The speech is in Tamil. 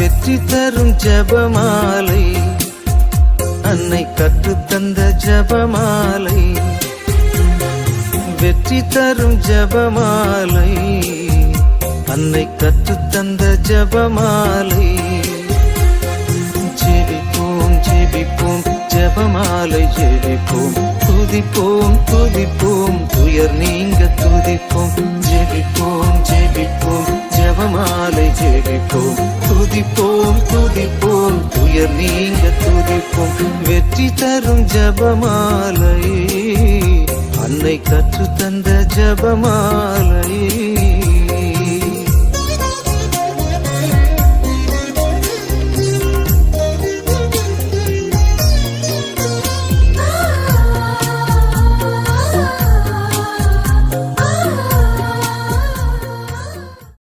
வெற்றி தரும் ஜபமாலை. அன்னை கற்றுத்தந்த ஜபமாலை. வெற்றி தரும் ஜபமாலை. அன்னை கற்றுத்தந்த ஜபமாலை. ஜெபிப்போம் ஜெபிப்போம் ஜபமாலை ஜெபிப்போம். துதிப்போம் துதிப்போம் துயர் நீங்க துதிப்போம். ஜெபிப்போம் ஜெபிப்போம் ஜபமாலை ஜெபிப்போம். துதிப்போம் துதிப்போம் துயர் நீங்க துதிப்போம். வெற்றி தரும் ஜெபமாலை அன்னை கற்று தந்த ஜெபமாலை